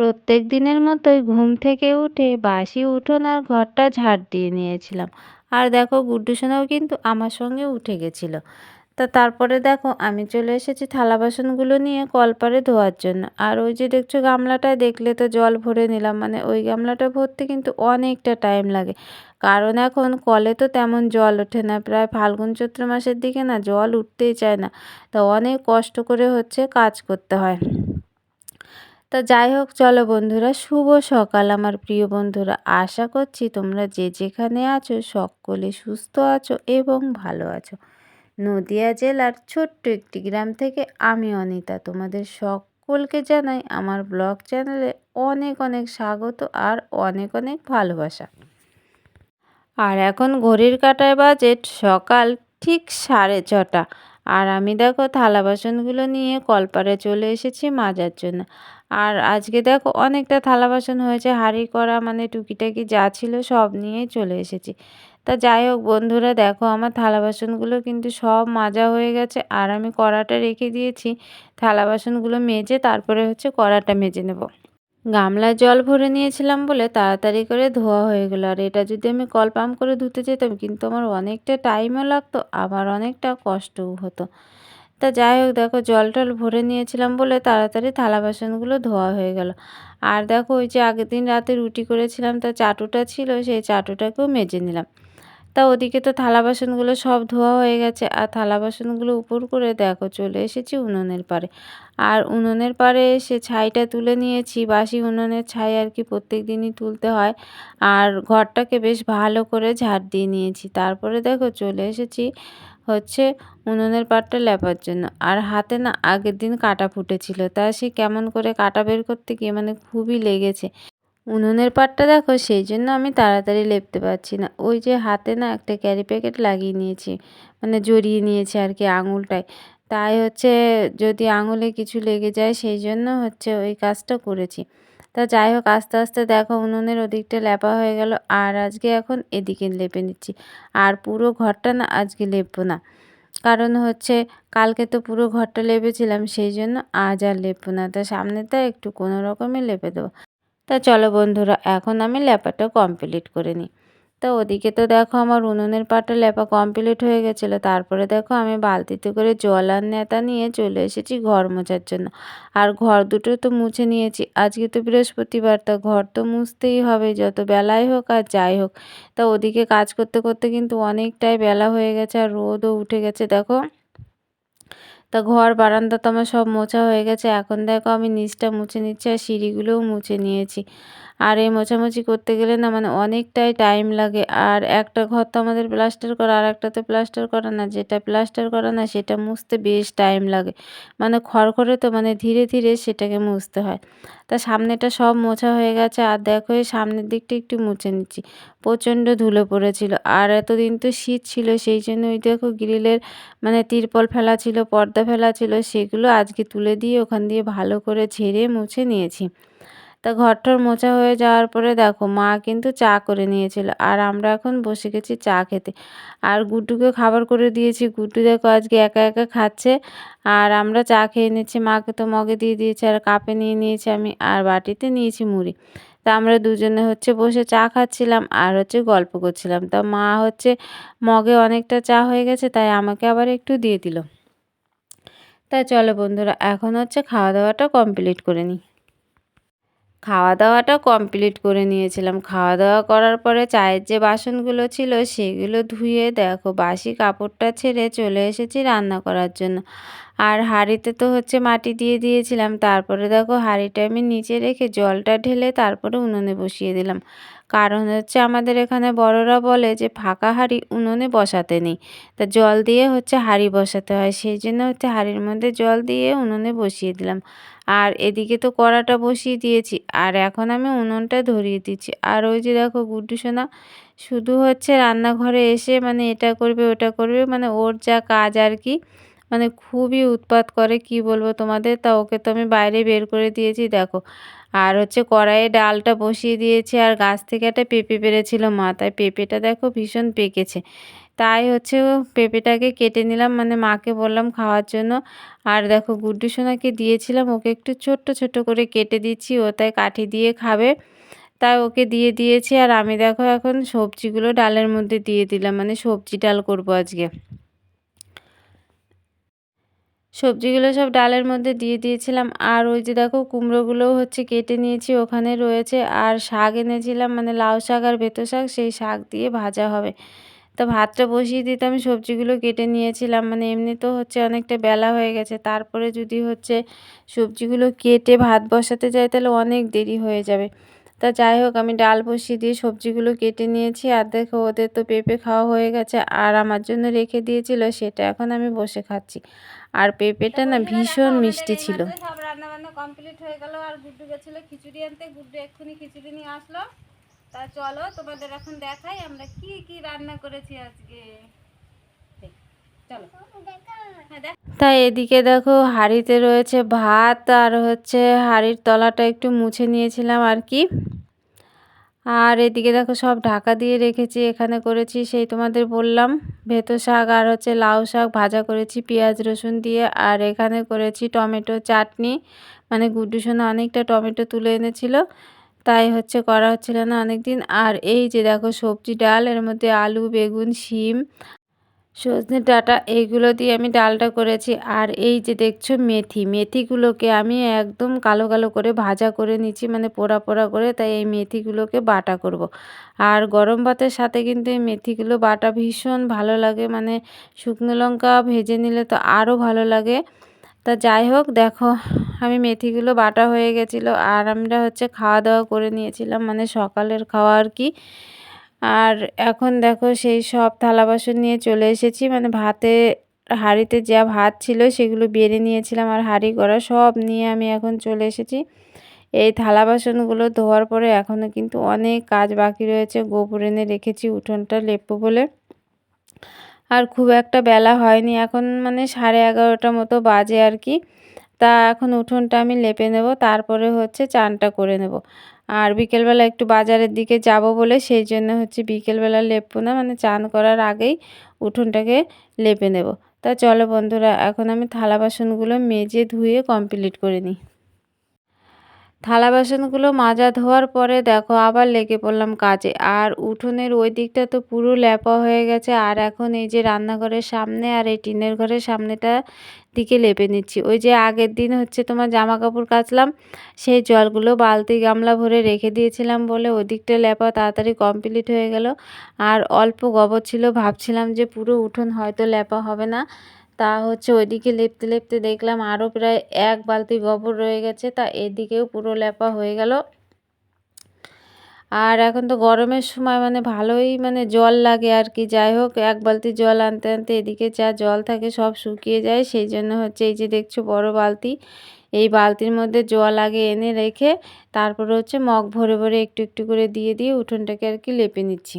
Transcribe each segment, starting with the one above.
প্রত্যেক দিনের মতোই ঘুম থেকে উঠে বাসি উঠোন আর ঘরটা ঝাড় দিয়ে নিয়েছিলাম। আর দেখো, গুড্ডু সোনাও কিন্তু আমার সঙ্গে উঠে গেছিল। তা তারপরে দেখো, আমি চলে এসেছি থালা বাসনগুলো নিয়ে কলপারে ধোয়ার জন্য। আর ওই যে দেখছ, গামলাটায় দেখলে তো জল ভরে নিলাম। মানে ওই গামলাটা ভরতে কিন্তু অনেকটা টাইম লাগে। কারণ এখন কলে তো তেমন জল ওঠে না। প্রায় ফাল্গুন চৈত্র মাসের দিকে না জল উঠতেই চায় না। তা অনেক কষ্ট করে হচ্ছে কাজ করতে হয়। তা যাই হোক, চলো বন্ধুরা, শুভ সকাল আমার প্রিয় বন্ধুরা। আশা করছি তোমরা যে যেখানে আছো সকলে সুস্থ আছো এবং ভালো আছো। নদিয়া জেলার ছোট্ট একটি গ্রাম থেকে আমি অনিতা তোমাদের সকলকে জানাই আমার ব্লগ চ্যানেলে অনেক অনেক স্বাগত আর অনেক অনেক ভালোবাসা। আর এখন ঘড়ির কাটায় বাজেট সকাল ঠিক সাড়ে ছটা। আর আমি দেখো থালা বাসনগুলো নিয়ে কলপারে চলে এসেছি মাজার জন্য। আর আজকে দেখো অনেকটা থালা বাসন হয়েছে, হাঁড়ি করা মানে টুকিটাকি যা ছিল সব নিয়েই চলে এসেছি। তা যাই হোক বন্ধুরা, দেখো আমার থালা বাসনগুলো কিন্তু সব মাজা হয়ে গেছে আর আমি কড়াটা রেখে দিয়েছি। থালা বাসনগুলো মেজে তারপরে হচ্ছে কড়াটা মেজে নেব। গামলায় জল ভরে নিয়েছিলাম বলে তাড়াতাড়ি করে ধোয়া হয়ে গেলো। আর এটা যদি আমি কল পাম্প করে ধুতে যেতাম, কিন্তু আমার অনেকটা টাইমও লাগতো, আবার অনেকটা কষ্টও হতো। তা যাই হোক, দেখো জল টল ভরে নিয়েছিলাম বলে তাড়াতাড়ি থালা বাসনগুলো ধোয়া হয়ে গেল। আর দেখো ওই যে আগের দিন রাতে রুটি করেছিলাম, তা চাটুটা ছিল, সেই চাটুটাকেও মেজে নিলাম। তা ওদিকে তো থালা বাসনগুলো সব ধোয়া হয়ে গেছে, আর থালা বাসনগুলো উপর করে দেখো চলে এসেছি উনুনের পারে আর উনুনের পারে এসে ছাইটা তুলে নিয়েছি, বাসি উনুনের ছাই আর কি প্রত্যেক দিনই তুলতে হয়। আর ঘরটাকে বেশ ভালো করে ঝাড় দিয়ে নিয়েছি। তারপরে দেখো চলে এসেছি হচ্ছে উনুনের পাটটা লেপার জন্য। আর হাতে না আগের দিন কাটা ফুটেছিল। তা সে কেমন করে কাটা বের করতে গিয়ে মানে খুবই লেগেছে। উনুনের পাটটা দেখো, সেই জন্য আমি তাড়াতাড়ি লেপতে পারছি না। ওই যে হাতে না একটা ক্যারি প্যাকেট লাগিয়ে নিয়েছি মানে জড়িয়ে নিয়েছে আর কি আঙুলটায়। তাই হচ্ছে যদি আঙুলে কিছু লেগে যায়, সেই জন্য হচ্ছে ওই কাজটা করেছি। তা যাই হোক, আস্তে আস্তে দেখো উনুনের ওদিকটা লেপা হয়ে গেল আর আজকে এখন এদিকে লেপে নিচ্ছি। আর পুরো ঘরটা না আজকে লেপবো না। কারণ হচ্ছে কালকে তো পুরো ঘরটা লেপেছিলাম, সেই জন্য আজ আর লেপবো না। তা সামনেটা একটু কোনো রকমে লেপে দেবো। তা চলো বন্ধুরা, এখন আমি লেপাটা কমপ্লিট করে নিই। তো ওদিকে তো দেখো আমার উনুনের পাটা লেপা কমপ্লিট হয়ে গেছিল। তারপরে দেখো আমি বালতিতে করে জল আর নেতা নিয়ে চলে এসেছি ঘর মোছার জন্য। আর ঘর দুটো তো মুছে নিয়েছি। আজকে তো বৃহস্পতিবার, তা ঘর তো মুছতেই হবে। যত বেলাই হোক আর যাই হোক, তা ওদিকে কাজ করতে করতে কিন্তু অনেকটাই বেলা হয়ে গেছে আর রোদও উঠে গেছে। দেখো তা ঘর, বারান্দা তো আমার সব মোছা হয়ে গেছে। এখন দেখো আমি নিচটা মুছে নিচ্ছি আর সিঁড়িগুলোও মুছে নিয়েছি। আর এই মোছামুছি করতে গেলে না মানে অনেকটাই টাইম লাগে। আর একটা ঘর তো আমাদের প্লাস্টার করা, আর একটা তো প্লাস্টার করা না। যেটা প্লাস্টার করা না সেটা মুছতে বেশ টাইম লাগে। মানে খড়খড়ে তো মানে ধীরে ধীরে সেটাকে মুছতে হয়। তা সামনেটা সব মোছা হয়ে গেছে। আর দেখো এই সামনের দিকটা একটু মুছে নিচ্ছি। প্রচণ্ড ধুলো পড়েছিল। আর এতদিন তো শীত ছিল, সেই জন্য ওই দেখো গ্রিলের মানে তিরপল ফেলা ছিল, পর্দা ফেলা ছিল, সেগুলো আজকে তুলে দিয়ে ওখান দিয়ে ভালো করে ঝেড়ে মুছে নিয়েছি। তা ঘরটর মোছা হয়ে যাওয়ার পরে দেখো, মা কিন্তু চা করে নিয়েছিল। আর আমরা এখন বসে গেছি চা খেতে। আর গুড্ডুকে খাবার করে দিয়েছি। গুড্ডু দেখো আজকে একা একা খাচ্ছে। আর আমরা চা খেয়ে নিচ্ছি। মাকে তো মগে দিয়ে দিয়েছি, আর কাপে নিয়ে নিয়েছি আমি, আর বাটিতে নিয়েছি মুড়ি। তা আমরা দুজনে হচ্ছে বসে চা খাচ্ছিলাম আর হচ্ছে গল্প করছিলাম। তা মা হচ্ছে মগে অনেকটা চা হয়ে গেছে, তাই আমাকে আবার একটু দিয়ে দিল। তাই চলো বন্ধুরা, এখন হচ্ছে খাওয়া দাওয়াটা কমপ্লিট করে নিই। খাওয়া দাওয়াটা কমপ্লিট করে নিয়েছিলাম। খাওয়া দাওয়া করার পরে চায়ের যে বাসনগুলো ছিল সেগুলো ধুয়ে দেখো, বাসি কাপড়টা ছেড়ে চলে এসেছি রান্না করার জন্য। আর হাঁড়িতে তো হচ্ছে মাটি দিয়ে দিয়েছিলাম, তারপরে দেখো হাঁড়িটা আমি নিচে রেখে জলটা ঢেলে তারপরে উনুনে বসিয়ে দিলাম। কারণ হচ্ছে আমাদের এখানে বড়রা বলে যে, ফাঁকা হাঁড়ি উনুনে বসাতে নেই। তা জল দিয়ে হচ্ছে হাঁড়ি বসাতে হয়। সেই জন্য হচ্ছে হাঁড়ির মধ্যে জল দিয়ে উনুনে বসিয়ে দিলাম। আর এদিকে তো কড়াটা বসিয়ে দিয়েছি। আর এখন আমি উনুনটা ধরিয়ে দিচ্ছি। আর ওই যে দেখো গুড্ডু সোনা, শুধু হচ্ছে রান্নাঘরে এসে মানে এটা করবে, ওটা করবে মানে ওর যা কাজ আর কি মানে খুবই উৎপাত করে, কি বলব তোমাদের? তা ওকে তো আমি বাইরে বের করে দিয়েছি, দেখো। আর হচ্ছে কড়াইয়ে ডালটা বসিয়ে দিয়েছি, আর গাছ থেকে একটা পেঁপে পেরেছিল মা, তাই পেঁপেটা দেখো ভীষণ পেকেছে। তাই হচ্ছে পেঁপেটাকে কেটে নিলাম মানে মাকে বললাম খাওয়ার জন্য। আর দেখো গুড্ডু সোনাকে দিয়েছিলাম, ওকে একটু ছোট্ট ছোট্ট করে কেটে দিচ্ছি, ও তাই কাঠি দিয়ে খাবে। তাই ওকে দিয়ে দিয়েছি, আর আমি দেখো এখন সবজিগুলো ডালের মধ্যে দিয়ে দিলাম মানে সবজি ডাল করব আজকে। সবজিগুলো সব ডালের মধ্যে দিয়ে দিয়েছিলাম। আর ওই যে দেখো, কুমড়োগুলোও হচ্ছে কেটে নিয়েছি, ওখানে রয়েছে। আর শাক এনেছিলাম মানে লাউ শাক আর বেতো শাক, সেই শাক দিয়ে ভাজা হবে। তো ভাতটা বসিয়ে দিতে আমি সবজিগুলো কেটে নিয়েছিলাম। মানে এমনি তো হচ্ছে অনেকটা বেলা হয়ে গেছে। তারপরে যদি হচ্ছে সবজিগুলো কেটে ভাত বসাতে যাই, তাহলে অনেক দেরি হয়ে যাবে। তা যাই হোক আমি ডাল বসিয়ে দিয়ে সবজিগুলো কেটে নিয়েছি। আর দেখো ওদের তো পেঁপে খাওয়া হয়ে গেছে। আর আমার জন্য রেখে দিয়েছিল সেটা এখন আমি বসে খাচ্ছি। আর পেঁপেটা না ভীষণ মিষ্টি ছিল। সব রান্না বান্না কমপ্লিট হয়ে গেল। আর গুড্ডু গেছিল খিচুড়ি আনতে। গুড্ডু এক্ষুনি খিচুড়ি নিয়ে আসলো। তা চলো তোমাদের এখন দেখাই আমরা কি কি রান্না করেছি আজকে। তাই এদিকে দেখো হাঁড়িতে রয়েছে ভাত আর হচ্ছে হাঁড়ির তলাটা একটু মুছে নিয়েছিলাম আর কি। আর এদিকে দেখো সব ঢাকা দিয়ে রেখেছি, এখানে করেছি সেই তোমাদের বললাম, ভেতো শাক আর হচ্ছে লাউ শাক ভাজা করেছি, পেঁয়াজ রসুন দিয়ে, আর এখানে করেছি টমেটো চাটনি। মানে গুড্ডু অনেকটা টমেটো তুলে এনেছিল, তাই হচ্ছে করা হচ্ছিল না অনেক দিন আর এই যে দেখো সবজি ডাল, এর মধ্যে আলু, বেগুন, শিম সজনে ডাঁটা এইগুলো দিয়ে আমি ডালটা করেছি। আর এই যে দেখছ মেথি, মেথিগুলোকে আমি একদম কালো কালো করে ভাজা করে নিচ্ছি মানে পোড়া পোড়া করে, তাই এই মেথিগুলোকে বাটা করব। আর গরম ভাতের সাথে কিন্তু এই মেথিগুলো বাটা ভীষণ ভালো লাগে মানে শুকনো লঙ্কা ভেজে নিলে তো আরও ভালো লাগে। তা যাই হোক, দেখো, আমি মেথিগুলো বাটা হয়ে গেছিল, আর আমরা হচ্ছে খাওয়া দাওয়া করে নিয়েছিলাম মানে সকালের খাওয়া আর কি। আর এখন দেখো সেই সব থালা বাসন নিয়ে চলে এসেছি। মানে ভাতে, হাঁড়িতে যা ভাত ছিল সেগুলো বেড়ে নিয়েছিলাম আর হাঁড়ি করা সব নিয়ে আমি এখন চলে এসেছি। এই থালা বাসনগুলো ধোয়ার পরে এখনও কিন্তু অনেক কাজ বাকি রয়েছে। গোবর এনে রেখেছি উঠোনটা লেপবো বলে। আর খুব একটা বেলা হয়নি। এখন মানে সাড়ে এগারোটা মতো বাজে আর কি। তা এখন উঠোনটা আমি লেপে নেব, তারপরে হচ্ছে চানটা করে নেব। আর বিকেলবেলা একটু বাজারের দিকে যাব বলে সেই জন্য হচ্ছে বিকেলবেলা লেপবো না মানে চান করার আগেই উঠোনটাকে লেপে নেব। তা চলো বন্ধুরা, এখন আমি থালা বাসনগুলো মেজে ধুয়ে কমপ্লিট করে নিই। থালা বাসনগুলো মাজা ধোয়ার পরে দেখো আবার লেগে পড়লাম কাজে। আর উঠোনের ওই দিকটা তো পুরো ল্যাপা হয়ে গেছে। আর এখন এই যে রান্নাঘরের সামনে আর এই টিনের ঘরের সামনেটা দিকে লেপে নিচ্ছি। ওই যে আগের দিন হচ্ছে তোমার জামা কাপড় কাচলাম, সেই জলগুলো বালতি গামলা ভরে রেখে দিয়েছিলাম বলে ওই দিকটা লেপা তাড়াতাড়ি কমপ্লিট হয়ে গেল। আর অল্প গোবর ছিল, ভাবছিলাম যে পুরো উঠোন হয়তো লেপা হবে না। তা হচ্ছে ওইদিকে লেপতে লেপতে দেখলাম আরও প্রায় এক বালতি গোবর রয়ে গেছে, তা এদিকেও পুরো লেপা হয়ে গেল। আর এখন তো গরমের সময় মানে ভালোই মানে জল লাগে আর কি, যাই হোক এক বালতি জল আনতে আনতে এদিকে যা জল থাকে সব শুকিয়ে যায়, সেই জন্য হচ্ছে এই যে দেখছ বড় বালতি, এই বালতির মধ্যে জল আগে এনে রেখে তারপরে হচ্ছে মগ ভরে ভরে একটু একটু করে দিয়ে দিয়ে উঠোনটাকে আর কি লেপে নিচ্ছি।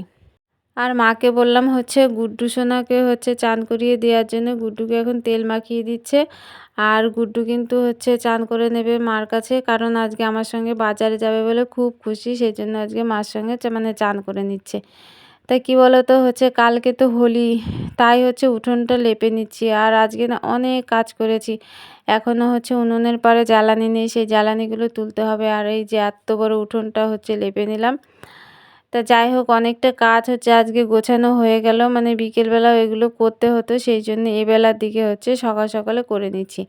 আর মাকে বললাম হচ্ছে গুড্ডু সোনাকে হচ্ছে চান করিয়ে দেওয়ার জন্য গুড্ডুকে এখন তেল মাখিয়ে দিচ্ছে। আর গুড্ডু কিন্তু হচ্ছে চান করে নেবে মার কাছে, কারণ আজকে আমার সঙ্গে বাজারে যাবে বলে খুব খুশি সেই জন্য আজকে মার সঙ্গে মানে চান করে নিচ্ছে। তাই কি বলতো, হচ্ছে কালকে তো হোলি, তাই হচ্ছে উঠোনটা লেপে নিচ্ছি। আর আজকে না অনেক কাজ করেছি। এখনও হচ্ছে উনুনের পারে জ্বালানি নেই, সেই জ্বালানিগুলো তুলতে হবে। আর এই যে এত বড় উঠোনটা হচ্ছে লেপে নিলাম। তা যাই হোক, অনেকটা কাজ হচ্ছে, আজকে গোছানো হয়ে গেল। মানে বিকেলবেলা এগুলো করতে হতো, সেই জন্য এবেলার দিকে হচ্ছে সকাল সকালে করে নিচ্ছি।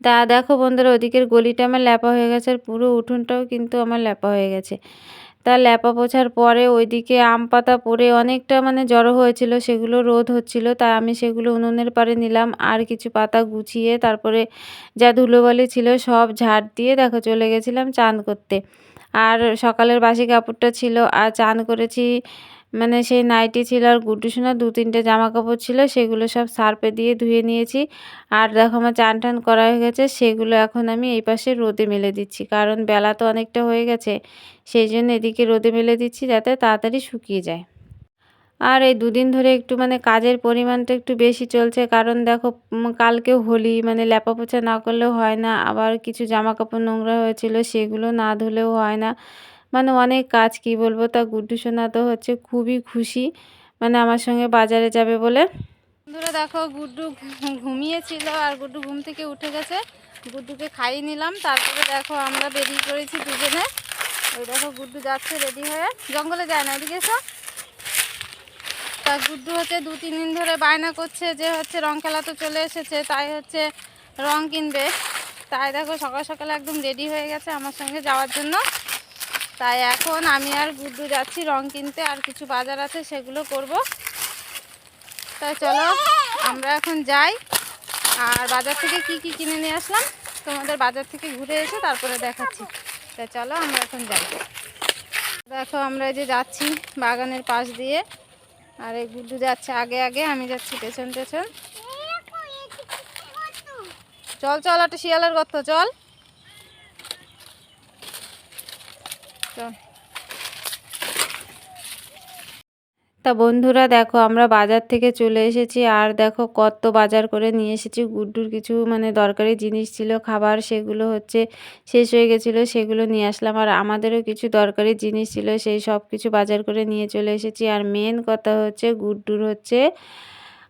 তা দেখো বন্ধুরা, ওদিকের গলিটা আমার ল্যাপা হয়ে গেছে, আর পুরো উঠোনটাও কিন্তু আমার ল্যাপা হয়ে গেছে। তা ল্যাপা পোছার পরে ওইদিকে আম পাতা পরে অনেকটা মানে জড়ো হয়েছিল, সেগুলো রোদ হচ্ছিল, তাই আমি সেগুলো উনুনের পারে নিলাম, আর কিছু পাতা গুছিয়ে তারপরে যা ধুলোবালি ছিল সব ঝাড় দিয়ে, দেখো চলে গেছিলাম চান করতে। আর সকালের বাসি কাপড়টা ছিল, আর চান করেছি মানে সেই নাইটি ছিল আর গুড্ডু সোনার দু তিনটে জামা কাপড় ছিল, সেগুলো সব সার্পে দিয়ে ধুয়ে নিয়েছি। আর দেখো আমার চান টান করা হয়ে গেছে, সেগুলো এখন আমি এই পাশে রোদে মেলে দিচ্ছি, কারণ বেলা তো অনেকটা হয়ে গেছে, সেই জন্য এদিকে রোদে মেলে দিচ্ছি যাতে তাড়াতাড়ি শুকিয়ে যায়। আর এই দুদিন ধরে একটু মানে কাজের পরিমাণটা একটু বেশি চলছে। কারণ দেখো কালকে হোলি মানে ল্যাপা পোছা না করলেও হয় না। আবার কিছু জামা কাপড় নোংরা হয়েছিল, সেগুলো না ধুলেও হয় না। মানে অনেক কাজ, কি বলব? তা গুড্ডু সোনা তো হচ্ছে খুবই খুশি। মানে আমার সঙ্গে বাজারে যাবে বলে। বন্ধুরা দেখো, গুড্ডু ঘুমিয়েছিল আর গুড্ডু ঘুম থেকে উঠে গেছে। গুড্ডুকে খাইয়ে নিলাম। তারপরে দেখো, আমরা বেরিয়ে পড়েছি দুজনে। ওই দেখো, গুড্ডু যাচ্ছে রেডি হয়ে। জঙ্গলে যায় না, এদিকে এসো। তা গুড্ডু হচ্ছে দু তিন দিন ধরে বায়না করছে যে হচ্ছে রং খেলা তো চলে এসেছে, তাই হচ্ছে রং কিনবে। তাই দেখো সকাল সকালে একদম রেডি হয়ে গেছে আমার সঙ্গে যাওয়ার জন্য। তাই এখন আমি আর গুড্ডু যাচ্ছি রং কিনতে, আর কিছু বাজার আছে সেগুলো করব। তাই চলো, আমরা এখন যাই। আর বাজার থেকে কি কি কিনে নিয়ে আসলাম? তোমাদের বাজার থেকে ঘুরে এসে তারপরে দেখাচ্ছি। তাই চলো, আমরা এখন যাই। দেখো আমরা যে যাচ্ছি বাগানের পাশ দিয়ে। আর এই গুড্ডু যাচ্ছে আগে আগে, আমি যাচ্ছি পেছন পেছন। চল চল, একটা শিয়ালের গর্ত, চল। চল। তা বন্ধুরা দেখো, আমরা বাজার থেকে চলে এসেছি। আর দেখো কত বাজার করে নিয়ে এসেছি। গুড্ডুর কিছু মানে দরকারি জিনিস ছিল, খাবার সেগুলো হচ্ছে শেষ হয়ে গেছিল, সেগুলো নিয়ে আসলাম। আর আমাদেরও কিছু দরকারি জিনিস ছিল, সেই সব কিছু বাজার করে নিয়ে চলে এসেছি। আর মেন কথা হচ্ছে, গুড্ডুর হচ্ছে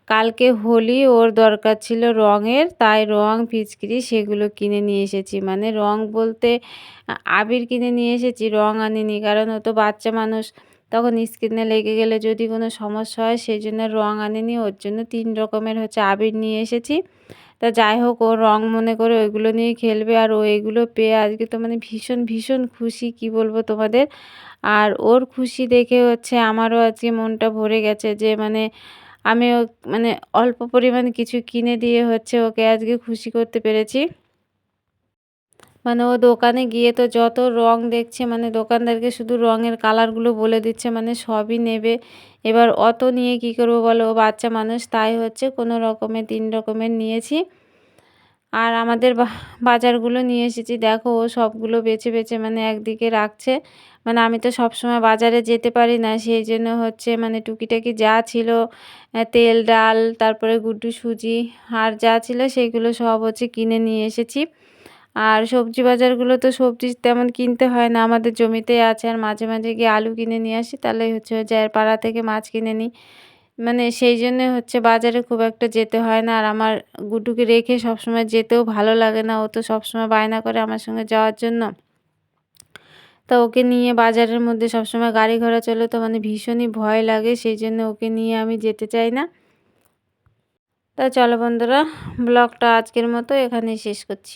কালকে হোলি, ওর দরকার ছিল রঙের, তাই রং, ফিচকিরি সেগুলো কিনে নিয়ে এসেছি। মানে রং বলতে আবির কিনে নিয়ে এসেছি, রং আনিনি, কারণ ও তো বাচ্চা মানুষ। তখন স্কিনে লেগে গেলে যদি কোনো সমস্যা হয়, সেই জন্য রং আনিনি। ওর জন্য তিন রকমের হচ্ছে আবির নিয়ে এসেছি। তা যাই হোক, ও রং মনে করে ওইগুলো নিয়ে খেলবে আর ও এগুলো পেয়ে আজকে তো মানে ভীষণ ভীষণ খুশি, কি বলব তোমাদের? আর ওর খুশি দেখে হচ্ছে আমারও আজকে মনটা ভরে গেছে যে মানে আমি মানে অল্প পরিমাণ কিছু কিনে দিয়ে হচ্ছে ওকে আজকে খুশি করতে পেরেছি। মানে ও দোকানে গিয়ে তো যত রং দেখছে মানে দোকানদারকে শুধু রঙের কালারগুলো বলে দিচ্ছে মানে সবই নেবে। এবার অত নিয়ে কি করব বলো? বাচ্চা মানুষ, তাই হচ্ছে কোনো রকমের তিন রকমের নিয়েছি। আর আমাদের বাজারগুলো নিয়ে এসেছি। দেখো ও সবগুলো বেছে বেছে মানে একদিকে রাখছে। মানে আমি তো সব সময় বাজারে যেতে পারি না, সেই জন্য হচ্ছে মানে টুকিটাকি যা ছিল তেল, ডাল, তারপরে গুড্ডু, সুজি, আর যা ছিল সেইগুলো সব হচ্ছে কিনে নিয়ে এসেছি। আর সবজি বাজারগুলো তো সবজি তেমন কিনতে হয় না। আমাদের জমিতেই আছে আর মাঝে মাঝে গিয়ে আলু কিনে নিয়ে আসি, তাহলে হচ্ছে ওই যার পাড়া থেকে মাছ কিনে নিই। মানে সেই জন্যে হচ্ছে বাজারে খুব একটা যেতে হয় না। আর আমার গুড্ডুকে রেখে সবসময় যেতেও ভালো লাগে না। ও তো সবসময় বায়না করে আমার সঙ্গে যাওয়ার জন্য। তা ওকে নিয়ে বাজারের মধ্যে সবসময় গাড়ি ঘোড়া চলে তো মানে ভীষণই ভয় লাগে, সেই জন্য ওকে নিয়ে আমি যেতে চাই না। তা চলো বন্ধুরা, ব্লগটা আজকের মতো এখানেই শেষ করছি।